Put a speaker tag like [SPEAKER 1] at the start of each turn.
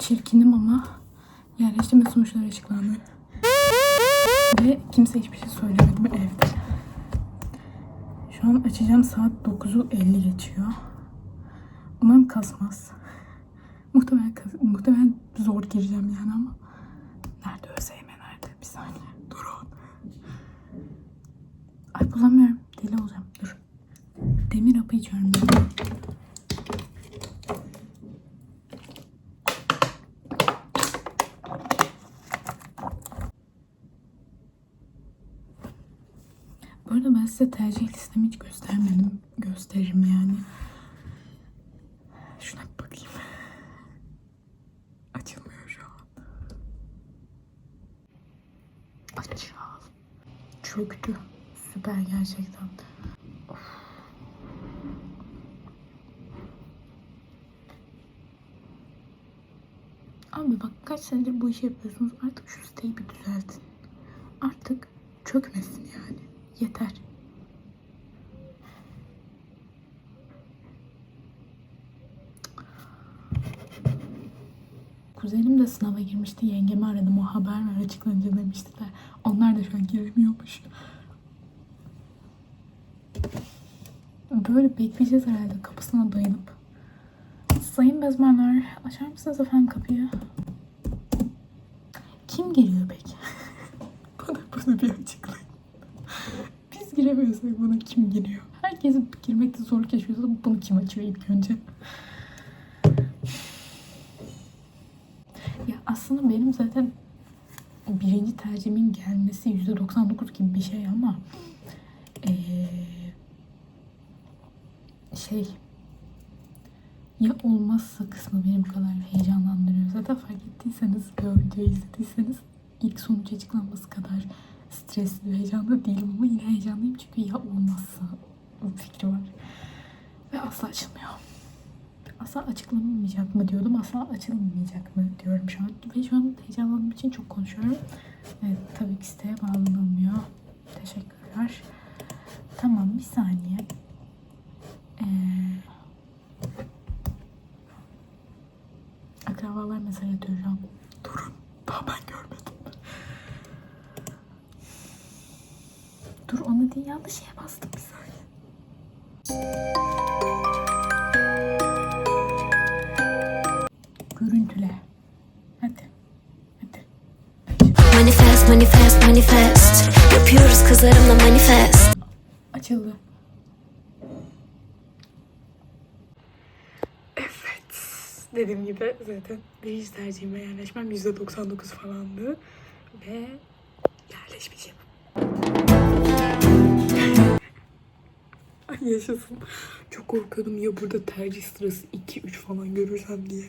[SPEAKER 1] Çirkinim ama yerleştirme sonuçları açıklandı. Ve kimse hiçbir şey söylemedi mi evde. Şu an açacağım saat 9'u 50 geçiyor. Umarım kasmaz. Muhtemelen, kas- muhtemelen zor gireceğim yani ama. Nerede ÖSYM nerede? Bir saniye. Durun. Ay bulamıyorum. Deli olacağım. Dur. Demir hapı içiyorum ben. Bu arada ben size tercih listemi hiç göstermedim. Gösteririm yani. Şuna bir bakayım. Açılmıyor şu an. Açıl. Çöktü. Süper gerçekten. Abi bak kaç senedir bu işi yapıyorsunuz. Artık şu siteyi bir düzeltin. Artık çökmesin yani. Yeter. Kuzenim de sınava girmişti. Yengemi aradım. O haber ver açıklanınca demiştiler. Onlar da şu an giremiyormuş. Böyle bekleyeceğiz herhalde kapısına dayanıp. Sayın bezmenler açar mısınız efendim kapıyı? Kim giriyor peki? bana bunu bir açıklayın. Giremiyorsak buna kim giriyor? Herkes girmekte zorluk yaşıyorsa bunu kim açıyor ilk önce? Ya aslında benim zaten birinci tercihimin gelmesi %99 gibi bir şey ama eee, şey ya olmazsa kısmı benim kadar heyecanlandırıyor. Zaten fark ettiyseniz videoyu izlediyseniz ilk sonuç açıklanması kadar stresli ve heyecanlı değilim ama yine heyecanlıyım çünkü ya olmazsa fikri var. Ve asla açılmıyor. Asla açıklanamayacak mı diyordum. Asla açılmayacak mı diyorum şu an. Ve şu an heyecanlandığım için çok konuşuyorum. Evet, tabii ki siteye bağlanamıyor. Teşekkürler. Tamam bir saniye. Ee, akrabalar mesaj atıyor şu an. Durun. Daha ben görmedim. Değil yanlış şeye bastım bir saniye. Görüntüle. Hadi. Hadi.
[SPEAKER 2] Manifest, manifest, manifest Yapıyoruz kızlarımla manifest
[SPEAKER 1] Açıldı. Evet. Dediğim gibi zaten birinci tercihime yerleşmem %99 falandı. Ve yerleşmeyeceğim. Yaşasın. Çok korkuyordum ya burada tercih sırası 2-3 falan görürsem diye.